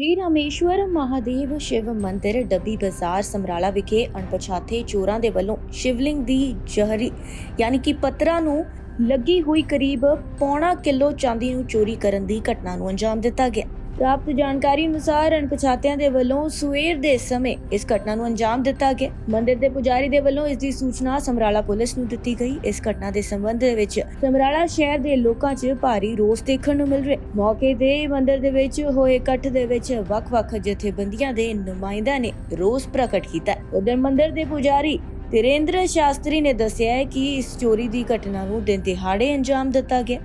ਸ਼੍ਰੀ ਰਾਮੇਸ਼ਵਰ ਮਹਾਦੇਵ ਸ਼ਿਵ ਮੰਦਿਰ ਡੱਬੀ ਬਾਜ਼ਾਰ ਸਮਰਾਲਾ ਵਿਖੇ ਅਣਪਛਾਤੇ ਚੋਰਾਂ ਦੇ ਵੱਲੋਂ ਸ਼ਿਵਲਿੰਗ ਦੀ ਜਹਰੀ, ਯਾਨੀ ਕਿ ਪੱਤਰਾਂ ਨੂੰ ਲੱਗੀ ਹੋਈ ਕਰੀਬ ਪੌਣਾ ਕਿਲੋ ਚਾਂਦੀ ਨੂੰ ਚੋਰੀ ਕਰਨ ਦੀ ਘਟਨਾ ਨੂੰ ਅੰਜਾਮ ਦਿੱਤਾ ਗਿਆ। ਪ੍ਰਾਪਤ ਜਾਣਕਾਰੀ ਅਨੁਸਾਰ ਅਣਪਛਾਤਿਆਂ ਦੇ ਵੱਲੋਂ ਸਵੇਰ ਦੇ ਸਮੇਂ ਇਸ ਘਟਨਾ ਨੂੰ ਅੰਜਾਮ ਦਿੱਤਾ ਗਿਆ। ਮੰਦਿਰ ਦੇ ਪੁਜਾਰੀ ਦੇ ਵੱਲੋਂ ਇਸ ਦੀ ਸੂਚਨਾ ਸਮਰਾਲਾ ਪੁਲਿਸ ਨੂੰ ਦਿੱਤੀ ਗਈ। ਇਸ ਘਟਨਾ ਦੇ ਸੰਬੰਧ ਵਿੱਚ ਸਮਰਾਲਾ ਸ਼ਹਿਰ ਦੇ ਲੋਕਾਂ 'ਚ ਭਾਰੀ ਰੋਸ ਦੇਖਣ ਨੂੰ ਮਿਲ ਰਿਹਾ ਮੌਕੇ ਤੇ ਮੰਦਿਰ ਦੇ ਵਿੱਚ ਹੋਏ ਇਕੱਠ ਦੇ ਵਿੱਚ ਵੱਖ-ਵੱਖ ਜਥੇਬੰਦੀਆਂ ਦੇ ਨੁਮਾਇੰਦਿਆਂ ਨੇ ਰੋਸ ਪ੍ਰਗਟ ਕੀਤਾ ਉਧਰ ਮੰਦਿਰ ਦੇ ਪੁਜਾਰੀ ਤੇਰੇਂਦਰ ਸ਼ਾਸਤਰੀ ਨੇ ਦੱਸਿਆ ਹੈ ਕਿ ਇਸ ਚੋਰੀ ਦੀ ਘਟਨਾ ਨੂੰ ਦਿਨ ਦਿਹਾੜੇ ਅੰਜਾਮ ਦਿੱਤਾ ਗਿਆ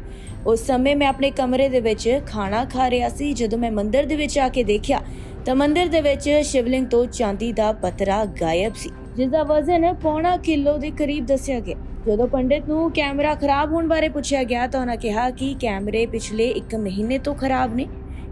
ਉਸ ਸਮੇਂ ਮੈਂ ਆਪਣੇ ਕਮਰੇ ਦੇ ਵਿੱਚ ਖਾਣਾ ਖਾ ਰਿਹਾ ਸੀ। ਜਦੋਂ ਮੈਂ ਮੰਦਿਰ ਦੇ ਵਿੱਚ ਆ ਕੇ ਦੇਖਿਆ, ਤਾਂ ਮੰਦਿਰ ਦੇ ਵਿੱਚ ਸ਼ਿਵਲਿੰਗ ਤੋਂ ਚਾਂਦੀ ਦਾ ਪਤਰਾ ਗਾਇਬ ਸੀ, ਜਿਸ ਦਾ ਵਜ਼ਨ ਪੌਣਾ ਕਿਲੋ ਦੇ ਕਰੀਬ ਦੱਸਿਆ ਗਿਆ। ਜਦੋਂ ਪੰਡਿਤ ਨੂੰ ਕੈਮਰਾ ਖਰਾਬ ਹੋਣ ਬਾਰੇ ਪੁੱਛਿਆ ਗਿਆ, ਤਾਂ ਉਹਨਾਂ ਕਿਹਾ ਕਿ ਕੈਮਰੇ ਪਿਛਲੇ 1 ਮਹੀਨੇ ਤੋਂ ਖਰਾਬ ਨੇ।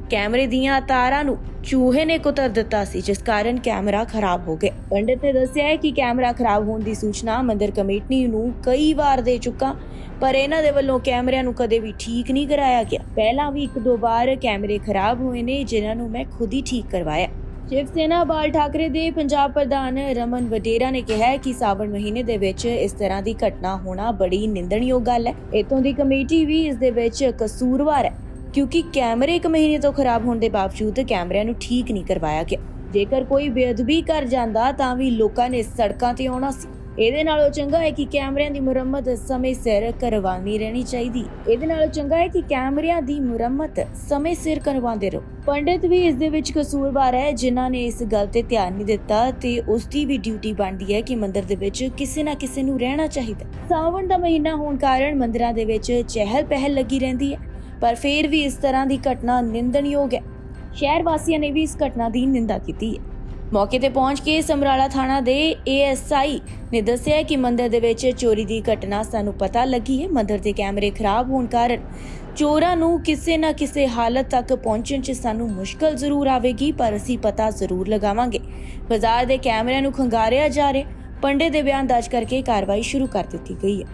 ਕੈਮਰੇ ਦੀਆਂ ਤਾਰਾਂ ਨੂੰ ਚੂਹੇ ਨੇ ਕੁਤਰ ਦਿੱਤਾ ਸੀ, ਜਿਸ ਕਾਰਨ ਕੈਮਰਾ ਖਰਾਬ ਹੋ ਗਿਆ। ਪੰਡਿਤ ਨੇ ਦੱਸਿਆ ਹੈ ਕਿ ਕੈਮਰਾ ਖਰਾਬ ਹੋਣ ਦੀ ਸੂਚਨਾ ਮੰਦਿਰ ਕਮੇਟੀ ਨੂੰ ਕਈ ਵਾਰ ਦੇ ਚੁੱਕਾ, ਪਰ ਇਹਨਾਂ ਦੇ ਵੱਲੋਂ ਕੈਮਰਿਆਂ ਨੂੰ ਕਦੇ ਵੀ ਠੀਕ ਨਹੀਂ ਕਰਾਇਆ ਗਿਆ। ਪਹਿਲਾਂ ਵੀ ਇੱਕ ਦੋ ਵਾਰ ਕੈਮਰੇ ਖਰਾਬ ਹੋਏ ਨੇ, ਜਿਨ੍ਹਾਂ ਨੂੰ ਮੈਂ ਖੁਦ ਹੀ ਠੀਕ ਕਰਵਾਇਆ। ਸ਼ਿਵ ਸੈਨਾ ਬਾਲ ਠਾਕਰੇ ਦੇ ਪੰਜਾਬ ਪ੍ਰਧਾਨ ਰਮਨ ਵਡੇਰਾ ਨੇ ਕਿਹਾ ਹੈ ਕਿ ਸਾਵਣ ਮਹੀਨੇ ਦੇ ਵਿੱਚ ਇਸ ਤਰ੍ਹਾਂ ਦੀ ਘਟਨਾ ਹੋਣਾ ਬੜੀ ਨਿੰਦਣਯੋਗ ਗੱਲ ਹੈ। ਇਤੋਂ ਦੀ ਕਮੇਟੀ ਵੀ ਇਸ ਦੇ ਵਿੱਚ ਕਸੂਰਵਾਰ ਹੈ। ਕਿਉਂਕਿ ਕੈਮਰੇ ਇੱਕ ਮਹੀਨੇ ਤੋਂ ਖਰਾਬ ਹੋਣ ਦੇ ਬਾਵਜੂਦ ਕੈਮਰਿਆਂ ਨੂੰ ਠੀਕ ਨਹੀਂ ਕਰਵਾਇਆ ਗਿਆ। ਜੇਕਰ ਕੋਈ ਬੇਅਦਬੀ ਕਰ ਜਾਂਦਾ, ਤਾਂ ਵੀ ਲੋਕਾਂ ਨੇ ਸੜਕਾਂ ਤੇ ਆਉਣਾ ਸੀ। ਇਹਦੇ ਨਾਲੋਂ ਚੰਗਾ ਹੈ ਕਿ ਕੈਮਰਿਆਂ ਦੀ ਮੁਰੰਮਤ ਸਮੇਂ ਸਿਰ ਕਰਵਾਉਣੀ ਰਹਿਣੀ ਚਾਹੀਦੀ। ਇਹਦੇ ਨਾਲੋਂ ਚੰਗਾ ਹੈ ਕਿ ਕੈਮਰਿਆਂ ਦੀ ਮੁਰੰਮਤ ਸਮੇਂ ਸਿਰ ਕਰਵਾਉਂਦੇ ਰਹੋ। ਪੰਡਿਤ ਵੀ ਇਸ ਦੇ ਵਿੱਚ ਕਸੂਰਵਾਰ ਹੈ, ਜਿਨ੍ਹਾਂ ਨੇ ਇਸ ਗੱਲ ਤੇ ਧਿਆਨ ਨਹੀਂ ਦਿੱਤਾ ਤੇ ਉਸ ਦੀ ਵੀ ਡਿਊਟੀ ਬਣਦੀ ਹੈ ਕਿ ਮੰਦਿਰ ਦੇ ਵਿੱਚ ਕਿਸੇ ਨਾ ਕਿਸੇ ਨੂੰ ਰਹਿਣਾ ਚਾਹੀਦਾ। ਸਾਵਣ ਦਾ ਮਹੀਨਾ ਹੋਣ ਕਾਰਨ ਮੰਦਿਰਾਂ ਦੇ ਵਿੱਚ ਚਹਿਲ ਪਹਿਲ ਲੱਗੀ ਰਹਿੰਦੀ ਹੈ। ਪਰ ਫਿਰ ਵੀ ਇਸ ਤਰ੍ਹਾਂ ਦੀ ਘਟਨਾ ਨਿੰਦਣਯੋਗ ਹੈ। ਸ਼ਹਿਰ ਵਾਸੀਆਂ ਨੇ ਵੀ ਇਸ ਘਟਨਾ ਦੀ ਨਿੰਦਾ ਕੀਤੀ ਹੈ। ਮੌਕੇ ਤੇ ਪਹੁੰਚ ਕੇ ਸਮਰਾਲਾ ਥਾਣਾ ਦੇ ਏਐਸਆਈ ਨੇ ਦੱਸਿਆ ਕਿ ਮੰਦਿਰ ਦੇ ਵਿੱਚ ਚੋਰੀ ਦੀ ਘਟਨਾ ਸਾਨੂੰ ਪਤਾ ਲੱਗੀ ਹੈ। ਮੰਦਿਰ ਦੇ ਕੈਮਰੇ ਖਰਾਬ ਹੋਣ ਕਾਰਨ ਚੋਰਾਂ ਨੂੰ ਕਿਸੇ ਨਾ ਕਿਸੇ ਹਾਲਤ ਤੱਕ ਪਹੁੰਚਣ 'ਚ ਸਾਨੂੰ ਮੁਸ਼ਕਲ ਜ਼ਰੂਰ ਆਵੇਗੀ, ਪਰ ਅਸੀਂ ਪਤਾ ਜ਼ਰੂਰ ਲਗਾਵਾਂਗੇ। ਬਾਜ਼ਾਰ ਦੇ ਕੈਮਰਿਆਂ ਨੂੰ ਖੰਗਾਰਿਆ ਜਾ ਰਿਹਾ ਪੰਡੇ ਦੇ ਬਿਆਨ ਦਰਜ ਕਰਕੇ ਕਾਰਵਾਈ ਸ਼ੁਰੂ ਕਰ ਦਿੱਤੀ ਗਈ ਹੈ।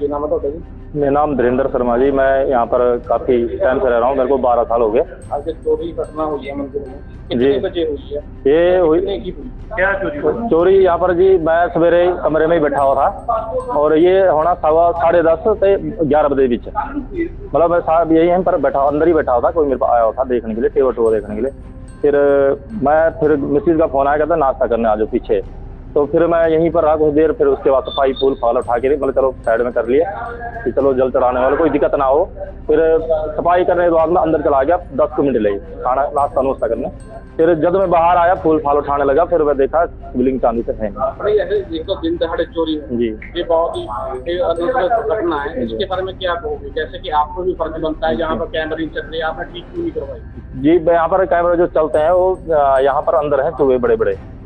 ਕੀ ਨਾਮ ਹੈ ਤੁਹਾਡਾ ਜੀ? मेरा नाम धीरेन्द्र शर्मा जी मैं यहाँ पर काफ़ी टाइम से रह रहा हूँ मेरे को बारह साल हो गए चोरी घटना हुई है मंदिर में जी बजे हुई है ये हुई क्या चोरी हुई? चोरी यहाँ पर जी मैं सवेरे कमरे में ही बैठा हुआ था और ये होना सवा साढ़े दस से ग्यारह बजे बीच मतलब मैं साहब यही हम पर बैठा अंदर ही बैठा हुआ था कोई मेरे पास आया हुआ था देखने के लिए टेबल टूर देखने के लिए फिर मैं फिर मिसिज का फ़ोन आया कहता नाश्ता करने आ जाओ पीछे तो फिर मैं यहीं पर रहा कुछ देर फिर उसके बाद सफ़ाई फूल फाल उठा के मतलब चलो साइड में कर लिए कि चलो जल चढ़ाने वाले कोई दिक्कत ना हो। फिर सफ़ाई करने के बाद में अंदर चला गया दस मिनट लगी खाना नाश्ता नुश्ता करने। फिर जब मैं बाहर आया फूल फाल उठाने लगा फिर मैं देखा बिलिंग चांदी से है तो दिन दहाड़े चोरी जी। ये बहुत ही घटना है। इसके बारे में क्या कहोगे? जैसे कि आपको भी फ़र्ज़ बनता है जहाँ पर कैमरे नहीं चल रहे आपने ठीक क्यों नहीं करवाई? जी यहाँ पर कैमरे जो चलते हैं वो यहाँ पर अंदर हैं चूहे बड़े बड़े तो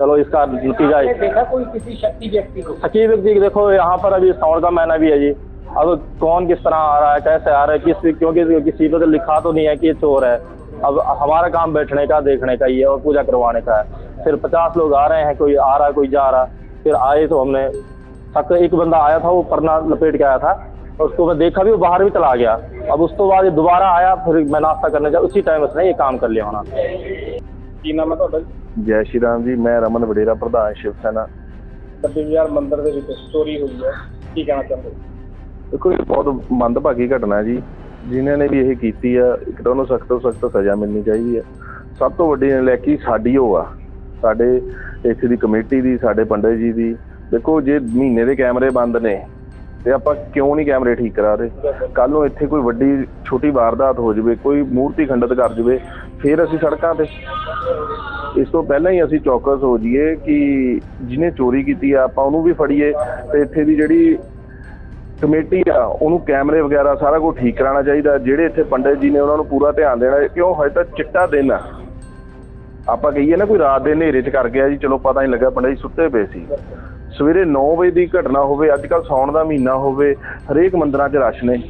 चलो इसका नतीजा देखा कोई किसी शक्ति व्यक्ति को? शक्ति व्यक्ति देखो यहाँ पर अभी साउंड का महीना भी है जी। अब कौन किस तरह आ रहा है कैसे आ रहा है किस क्योंकि किसी पे तो लिखा तो नहीं है कि ये चोर है। अब हमारा काम बैठने का देखने का ही है और पूजा करवाने का है। फिर पचास लोग आ रहे हैं कोई आ रहा है कोई जा रहा। है फिर आए तो हमने शक एक बंदा आया था वो परना लपेट के आया था। और उसको मैं देखा भी वो बाहर भी चला गया। अब उस तो बाद दोबारा आया फिर मैं नाश्ता करने जा उसी टाइम उसने ये काम कर लिया होना। की नाम है तो ਜੈ ਸ਼੍ਰੀ ਰਾਮ ਜੀ ਮੈਂ ਰਮਨ ਵਡੇਰਾ ਪ੍ਰਧਾਨ ਸ਼ਿਵ ਸੈਨਾ। ਬਾਜ਼ਾਰ ਮੰਦਿਰ ਦੇ ਵਿੱਚ ਚੋਰੀ ਹੋਈ ਹੈ। ਕੀ ਕਹਿਣਾ ਚਾਹੁੰਦੇ ਹੋ? ਦੇਖੋ ਇਹ ਬਹੁਤ ਮੰਦਭਾਗੀ ਘਟਨਾ ਹੈ ਜੀ। ਜਿਨ੍ਹਾਂ ਨੇ ਵੀ ਇਹ ਕੀਤੀ ਆ ਇੱਕ ਤਾਂ ਉਹਨੂੰ ਸਖਤ ਤੋਂ ਸਖਤ ਸਜ਼ਾ ਮਿਲਣੀ ਚਾਹੀਦੀ ਹੈ। ਸਭ ਤੋਂ ਵੱਡੀ ਨਲੈਕੀ ਸਾਡੀ ਉਹ ਆ। ਸਾਡੇ ਇੱਥੇ ਦੀ ਕਮੇਟੀ ਦੀ ਸਾਡੇ ਪੰਡਿਤ ਜੀ ਦੀ। ਦੇਖੋ ਜੇ ਮਹੀਨੇ ਦੇ ਕੈਮਰੇ ਬੰਦ ਨੇ ਤੇ ਆਪਾਂ ਕਿਉਂ ਨਹੀਂ ਕੈਮਰੇ ਠੀਕ ਕਰਾ ਰਹੇ? ਕੱਲ ਨੂੰ ਇੱਥੇ ਕੋਈ ਵੱਡੀ ਛੋਟੀ ਵਾਰਦਾਤ ਹੋ ਜਾਵੇ ਕੋਈ ਮੂਰਤੀ ਖੰਡਿਤ ਕਰ ਜਾਵੇ ਫਿਰ ਅਸੀਂ ਸੜਕਾਂ ਤੇ। ਇਸ ਤੋਂ ਪਹਿਲਾਂ ਹੀ ਅਸੀਂ ਚੌਕਸ ਹੋ ਜਾਈਏ ਕਿ ਜਿਹਨੇ ਚੋਰੀ ਕੀਤੀ ਆ, ਆਪਾਂ ਉਹਨੂੰ ਵੀ ਫੜੀਏ ਤੇ ਇੱਥੇ ਦੀ ਜਿਹੜੀ ਕਮੇਟੀ ਆ, ਉਹਨੂੰ ਕੈਮਰੇ ਵਗੈਰਾ ਸਾਰਾ ਕੁਝ ਠੀਕ ਕਰਾਉਣਾ ਚਾਹੀਦਾ। ਜਿਹੜੇ ਇੱਥੇ ਪੰਡਿਤ ਜੀ ਨੇ ਉਹਨਾਂ ਨੂੰ ਪੂਰਾ ਧਿਆਨ ਦੇਣਾ, ਕਿਉਂ ਹਜੇ ਤਾਂ ਚਿੱਟਾ ਦਿਨ ਆ। ਆਪਾਂ ਕਹੀਏ ਨਾ, ਕੋਈ ਰਾਤ ਦੇ ਹਨੇਰੇ 'ਚ ਕਰ ਗਿਆ ਜੀ, ਚਲੋ ਪਤਾ ਨਹੀਂ ਲੱਗਾ ਪੰਡਿਤ ਜੀ ਸੁੱਤੇ ਪਏ ਸੀ। ਸਵੇਰੇ 9 ਵਜੇ ਦੀ ਘਟਨਾ ਹੋਵੇ, ਅੱਜ ਕੱਲ ਸੌਣ ਦਾ ਮਹੀਨਾ ਹੋਵੇ, ਹਰੇਕ ਮੰਦਰਾਂ 'ਚ ਰਸ਼ ਨੇ।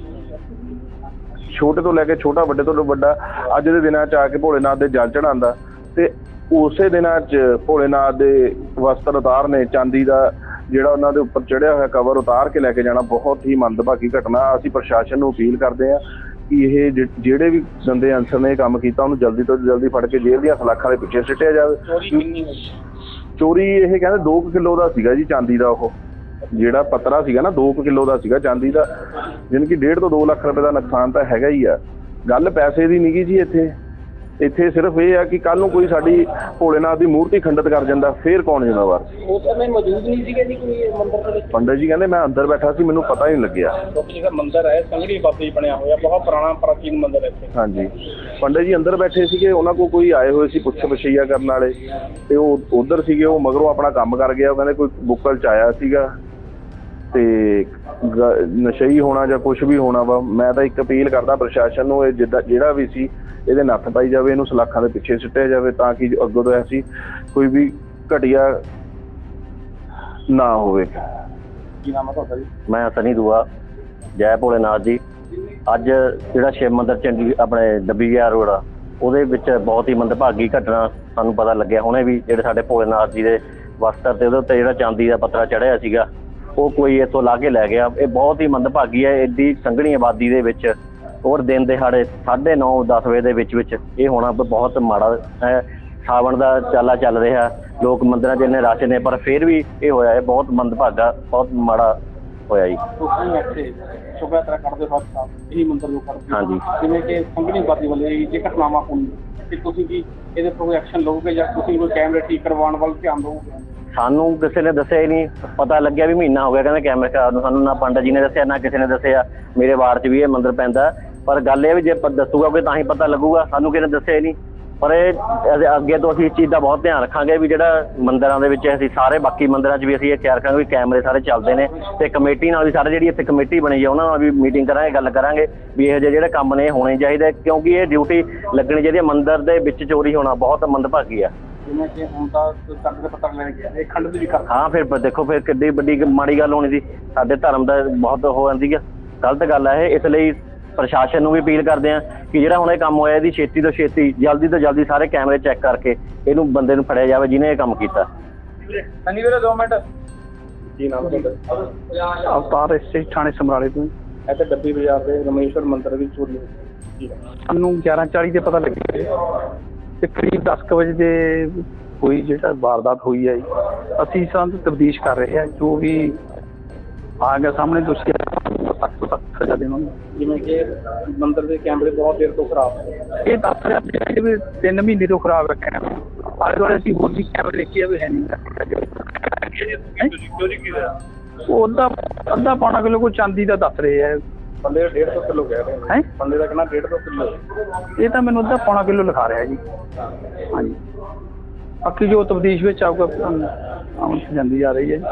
ਛੋਟੇ ਤੋਂ ਲੈ ਕੇ ਛੋਟਾ ਵੱਡੇ ਤੋਂ ਵੱਡਾ ਅੱਜ ਦੇ ਦਿਨਾਂ 'ਚ ਆ ਕੇ ਭੋਲੇਨਾਥ ਦੇ ਜਲ ਚੜਾਉਂਦਾ ਤੇ ਉਸੇ ਦਿਨਾਂ 'ਚ ਭੋਲੇਨਾਥ ਦੇ ਵਸਤਰ ਉਤਾਰ ਨੇ ਚਾਂਦੀ ਦਾ ਜਿਹੜਾ ਉਹਨਾਂ ਦੇ ਉੱਪਰ ਚੜਿਆ ਹੋਇਆ ਕਵਰ ਉਤਾਰ ਕੇ ਲੈ ਕੇ ਜਾਣਾ ਬਹੁਤ ਹੀ ਮੰਦਭਾਗੀ ਘਟਨਾ। ਅਸੀਂ ਪ੍ਰਸ਼ਾਸਨ ਨੂੰ ਅਪੀਲ ਕਰਦੇ ਹਾਂ ਕਿ ਇਹ ਜਿਹੜੇ ਵੀ ਸੰਦੇ ਅੰਸਰ ਨੇ ਕੰਮ ਕੀਤਾ ਉਹਨੂੰ ਜਲਦੀ ਤੋਂ ਜਲਦੀ ਫੜ ਕੇ ਜੇਲ੍ਹ ਦੀਆਂ ਸਲਾਖਾਂ ਦੇ ਪਿੱਛੇ ਸਿੱਟਿਆ ਜਾਵੇ। ਚੋਰੀ ਇਹ ਕਹਿੰਦੇ 2 ਕਿਲੋ ਦਾ ਸੀਗਾ ਜੀ ਚਾਂਦੀ ਦਾ ਉਹ। ਜਿਹੜਾ ਪਤਰਾ ਸੀਗਾ ਨਾ 2 ਕਿਲੋ ਦਾ ਸੀਗਾ ਚਾਂਦੀ ਦਾ ਜਿਨ ਕਿ 1.5 ਤੋਂ 2 ਲੱਖ ਰੁਪਏ ਦਾ ਨੁਕਸਾਨ ਤਾਂ ਹੈਗਾ ਹੀ ਆ। ਗੱਲ ਪੈਸੇ ਦੀ ਨਹੀਂਗੀ ਜੀ ਇੱਥੇ। ਇੱਥੇ ਸਿਰਫ ਇਹ ਆ ਕਿ ਕੱਲ ਨੂੰ ਕੋਈ ਸਾਡੀ ਭੋਲੇਨਾਥ ਦੀ ਮੂਰਤੀ ਖੰਡਿਤ ਕਰ ਜਾਂਦਾ ਫੇਰ ਕੌਣ ਜ਼ਿੰਮੇਵਾਰ? ਉਸ ਸਮੇਂ ਮੌਜੂਦ ਨਹੀਂ ਸੀਗੇ ਜੀ ਕੋਈ ਮੰਦਿਰ ਦੇ ਵਿੱਚ? ਪੰਡਤ ਜੀ ਕਹਿੰਦੇ ਮੈਂ ਅੰਦਰ ਬੈਠਾ ਸੀ ਮੈਨੂੰ ਪਤਾ ਹੀ ਨਹੀਂ ਲੱਗਿਆ। ਕਿਉਂਕਿ ਇਹਦਾ ਮੰਦਿਰ ਹੈ ਸੰਗੜੀ ਬਾਬੇ ਬਣਿਆ ਹੋਇਆ ਬਹੁਤ ਪੁਰਾਣਾ ਪ੍ਰਾਚੀਨ ਮੰਦਿਰ ਹੈ ਇੱਥੇ। ਹਾਂਜੀ। ਪੰਡਤ ਜੀ ਅੰਦਰ ਬੈਠੇ ਸੀਗੇ ਉਹਨਾਂ ਕੋਲ ਕੋਈ ਆਏ ਹੋਏ ਸੀ ਪੁੱਛ ਪਛਈਆ ਕਰਨ ਵਾਲੇ। ਤੇ ਉਹ ਉਧਰ ਸੀਗੇ ਉਹ ਮਗਰੋਂ ਆਪਣਾ ਕੰਮ ਕਰ ਗਿਆ ਉਹ ਕਹਿੰਦੇ ਕੋਈ ਬੁੱਕਲ ਚ ਆਇਆ ਸੀਗਾ। ਤੇ ਨਸ਼ਈ ਹੋਣਾ ਜਾਂ ਕੁਝ ਵੀ ਹੋਣਾ ਵਾ ਮੈਂ ਤਾਂ ਇੱਕ ਅਪੀਲ ਕਰਦਾ ਪ੍ਰਸ਼ਾਸਨ ਨੂੰ ਇਹ ਜਿੱਦਾਂ ਜਿਹੜਾ ਵੀ ਸੀ ਇਹਦੇ ਨੱਥ ਪਾਈ ਜਾਵੇ ਇਹਨੂੰ ਸਲਾਖਾਂ ਦੇ ਪਿੱਛੇ ਸੁੱਟਿਆ ਜਾਵੇ ਤਾਂ ਕਿ ਅੱਗੋਂ ਤੋਂ ਐਸੀ ਕੋਈ ਵੀ ਘਟੀਆ ਨਾ ਹੋਵੇ। ਕੀ ਨਾਮ ਹੈ ਤੁਹਾਡਾ ਜੀ? ਮੈਂ ਸਨੀ ਦੂਆ ਜੈ ਭੋਲੇਨਾਥ ਜੀ। ਅੱਜ ਜਿਹੜਾ ਸ਼ਿਵ ਮੰਦਿਰ ਚੰਡੀ ਆਪਣੇ ਡੱਬੀ ਗਿਆ ਰੋਡ ਆ ਉਹਦੇ ਵਿੱਚ ਬਹੁਤ ਹੀ ਮੰਦਭਾਗੀ ਘਟਨਾ ਸਾਨੂੰ ਪਤਾ ਲੱਗਿਆ। ਹੁਣੇ ਵੀ ਜਿਹੜੇ ਸਾਡੇ ਭੋਲੇਨਾਥ ਜੀ ਦੇ ਵਸਤਰ ਤੇ ਉਹਦੇ ਉੱਤੇ ਜਿਹੜਾ ਚਾਂਦੀ ਦਾ ਪੱਤਰਾ ਚੜਿਆ ਸੀਗਾ ਉਹ ਕੋਈ ਇੱਥੋਂ ਲਾ ਕੇ ਲੈ ਗਿਆ। ਇਹ ਬਹੁਤ ਹੀ ਮੰਦਭਾਗੀ ਹੈ। ਏਡੀ ਸੰਘਣੀ ਆਬਾਦੀ ਦੇ ਵਿੱਚ ਔਰ ਦਿਨ ਦਿਹਾੜੇ 9:30 10 ਵਜੇ ਦੇ ਵਿੱਚ ਵਿੱਚ ਇਹ ਹੋਣਾ ਬਹੁਤ ਮਾੜਾ ਹੈ। ਸਾਵਣ ਦਾ ਚਾਲਾ ਚੱਲ ਰਿਹਾ। ਲੋਕ ਮੰਦਿਰਾਂ 'ਚ ਇੰਨੇ ਰਸ਼ ਨੇ ਪਰ ਫਿਰ ਵੀ ਇਹ ਹੋਇਆ। ਹੈ ਬਹੁਤ ਮੰਦਭਾਗਾ ਬਹੁਤ ਮਾੜਾ ਹੋਇਆ ਜੀ। ਤੁਸੀਂ ਇੱਥੇ ਸ਼ੁਭਾ ਤਰਾ ਕਰਦੇ ਹੋ ਸਾਹਿਬ ਇਹੀ ਮੰਦਿਰ ਨੂੰ ਕਰਦੇ ਹੋ। ਹਾਂਜੀ। ਜਿਵੇਂ ਕਿ ਸੰਗਣੀ ਬਾਦੀ ਵਾਲੇ ਜੇ ਘਟਨਾਵਾਂ ਹੋਣ ਕਿ ਤੁਸੀਂ ਕੀ ਇਹਦੇ ਉੱਪਰ ਕੋਈ ਐਕਸ਼ਨ ਲਓਗੇ ਜਾਂ ਤੁਸੀਂ ਕੋਈ ਕੈਮਰੇ ਠੀਕ ਕਰਵਾਉਣ ਵੱਲ ਧਿਆਨ ਦਿਓਗੇ? ਸਾਨੂੰ ਕਿਸੇ ਨੇ ਦੱਸਿਆ ਹੀ ਨਹੀਂ, ਪਤਾ ਲੱਗਿਆ ਵੀ ਮਹੀਨਾ ਹੋ ਗਿਆ ਕਹਿੰਦੇ ਕੈਮਰੇ ਖਰਾਬ ਨੂੰ, ਸਾਨੂੰ ਨਾ ਪੰਡਤ ਜੀ ਨੇ ਦੱਸਿਆ, ਨਾ ਕਿਸੇ ਨੇ ਦੱਸਿਆ, ਮੇਰੇ ਵਾਰਡ 'ਚ ਵੀ ਇਹ ਮੰਦਿਰ ਪੈਂਦਾ। ਪਰ ਗੱਲ ਇਹ ਵੀ ਜੇ ਦੱਸੂਗਾ ਕੋਈ ਤਾਂ ਹੀ ਪਤਾ ਲੱਗੂਗਾ, ਸਾਨੂੰ ਕਿਸੇ ਨੇ ਦੱਸਿਆ ਹੀ ਨਹੀਂ। ਪਰ ਇਹ ਅੱਗੇ ਤੋਂ ਅਸੀਂ ਇਸ ਚੀਜ਼ ਦਾ ਬਹੁਤ ਧਿਆਨ ਰੱਖਾਂਗੇ ਵੀ ਜਿਹੜਾ ਮੰਦਿਰਾਂ ਦੇ ਵਿੱਚ ਅਸੀਂ ਸਾਰੇ ਬਾਕੀ ਮੰਦਿਰਾਂ 'ਚ ਵੀ ਅਸੀਂ ਇਹ ਖਿਆਲ ਰੱਖਾਂਗੇ ਵੀ ਕੈਮਰੇ ਸਾਰੇ ਚੱਲਦੇ ਨੇ ਤੇ ਕਮੇਟੀ ਨਾਲ ਵੀ ਸਾਰੇ ਜਿਹੜੀ ਇੱਥੇ ਕਮੇਟੀ ਬਣੀ ਹੈ ਉਹਨਾਂ ਨਾਲ ਵੀ ਮੀਟਿੰਗ ਕਰਾਂਗੇ, ਗੱਲ ਕਰਾਂਗੇ ਵੀ ਇਹੋ ਜਿਹੇ ਜਿਹੜੇ ਕੰਮ ਨੇ ਹੋਣੇ ਚਾਹੀਦੇ ਕਿਉਂਕਿ ਇਹ ਡਿਊਟੀ ਲੱਗਣੀ ਚਾਹੀਦੀ ਹੈ ਮੰਦਿਰ ਦੇ ਵਿੱਚ ਚੋਰੀ ਹੋਣਾ ਬਹੁਤ ਮੰਦਭਾਗੀ ਆ। ਜਿਵੇਂ ਕਿ ਹੁਣ ਤਾਂ ਚੱਕ ਦੇ ਪੱਤਰ ਲੈ ਗਿਆ ਇਹ ਖੰਡ ਵੀ ਕਰ ਹਾਂ ਫਿਰ ਦੇਖੋ ਫਿਰ ਕਿੱਡੀ ਵੱਡੀ ਮਾੜੀ ਗੱਲ ਹੋਣੀ ਸੀ। ਸਾਡੇ ਧਰਮ ਦਾ ਬਹੁਤ ਹੋ ਜਾਂਦੀ ਹੈ ਗਲਤ ਗੱਲ ਹੈ ਇਹ ਇਸ ਲਈ ਪ੍ਰਸ਼ਾਸਨ ਨੂੰ ਵੀ ਅਪੀਲ ਕਰਦੇ ਆ ਕਿ ਜਿਹੜਾ ਹੁਣ ਇਹ ਕੰਮ ਹੋਇਆ ਇਹਦੀ ਛੇਤੀ ਤੋਂ ਛੇਤੀ ਜਲਦੀ ਤੋਂ ਜਲਦੀ ਸਾਰੇ ਕੈਮਰੇ ਚੈੱਕ ਕਰਕੇ ਇਹਨੂੰ ਬੰਦੇ ਨੂੰ ਫੜਿਆ ਜਾਵੇ ਜਿਹਨੇ ਇਹ ਕੰਮ ਕੀਤਾ। ਸੰਨੀ ਵੀਰੇ 2 ਮਿੰਟ। ਕੀ ਨਾਮ ਹੈ ਤੁਹਾਡਾ? ਅਵਤਾਰ। ਇਸੇ ਥਾਣੇ ਸਮਰਾਲੇ ਤੋਂ। ਇੱਥੇ ਡੱਬੀ ਬਾਜ਼ਾਰ ਦੇ ਰਮੇਸ਼ਵਰ ਮੰਦਿਰ ਵਿੱਚ ਚੋਰੀ ਹੋਈ? ਸਾਨੂੰ 11:40 ਤੇ ਪਤਾ ਲੱਗਿਆ। ਤੇ ਕਰੀਬ 10 ਕੁ ਵਜੇ ਦੇ ਹੋਈ ਜਿਹੜਾ ਵਾਰਦਾਤ ਹੋਈ ਹੈ। ਅਸੀਂ ਸੰਤ ਤਬਦੀਸ਼ ਕਰ ਰਹੇ ਹਾਂ ਜੋ ਵੀ ਆ ਗਿਆ ਸਾਹਮਣੇ ਦੋਸ਼ੀ ਸਖਤ ਸਖਤ ਸਜ਼ਾ ਦੇਵਾਂਗੇ। ਜਿਵੇਂ ਕਿ ਮੰਦਿਰ ਦੇ ਕੈਮਰੇ ਬਹੁਤ ਦੇਰ ਤੋਂ ਖਰਾਬ ਹੈ ਇਹ ਦੱਸ ਰਿਹਾ ਸੀ ਵੀ 3 ਮਹੀਨੇ ਤੋਂ ਖਰਾਬ ਰੱਖਿਆ ਆਲੇ ਦੁਆਲੇ ਅਸੀਂ ਹੋਰ ਵੀ ਕੈਮਰੇ ਦੇਖੀ ਆ ਵੀ ਹੈ ਨਹੀਂ। ਕੀ ਉਹ ਅੱਧਾ ਅੱਧਾ ਪੌਣਾ ਕਿਲੋ ਕੋਈ ਚਾਂਦੀ ਦਾ ਦੱਸ ਰਹੇ ਆ। ਬੰਦੇ ਦਾ 150 ਕਿਲੋ ਕਹਿ ਰਹੇ ਨੇ। ਹੈ? ਬੰਦੇ ਦਾ ਕਿੰਨਾ 150 ਕਿਲੋ। ਇਹ ਤਾਂ ਮੈਨੂੰ ਅੱਧਾ ਪੌਣਾ ਕਿਲੋ ਲਿਖਾ ਰਿਹਾ ਜੀ। ਹਾਂਜੀ। ਬਾਕੀ ਜੋ ਤਬਦੀਸ਼ ਵਿੱਚ ਆਊਗਾ ਆਉਂ ਜਾਂਦੀ ਜਾ ਰਹੀ ਹੈ ਜੀ।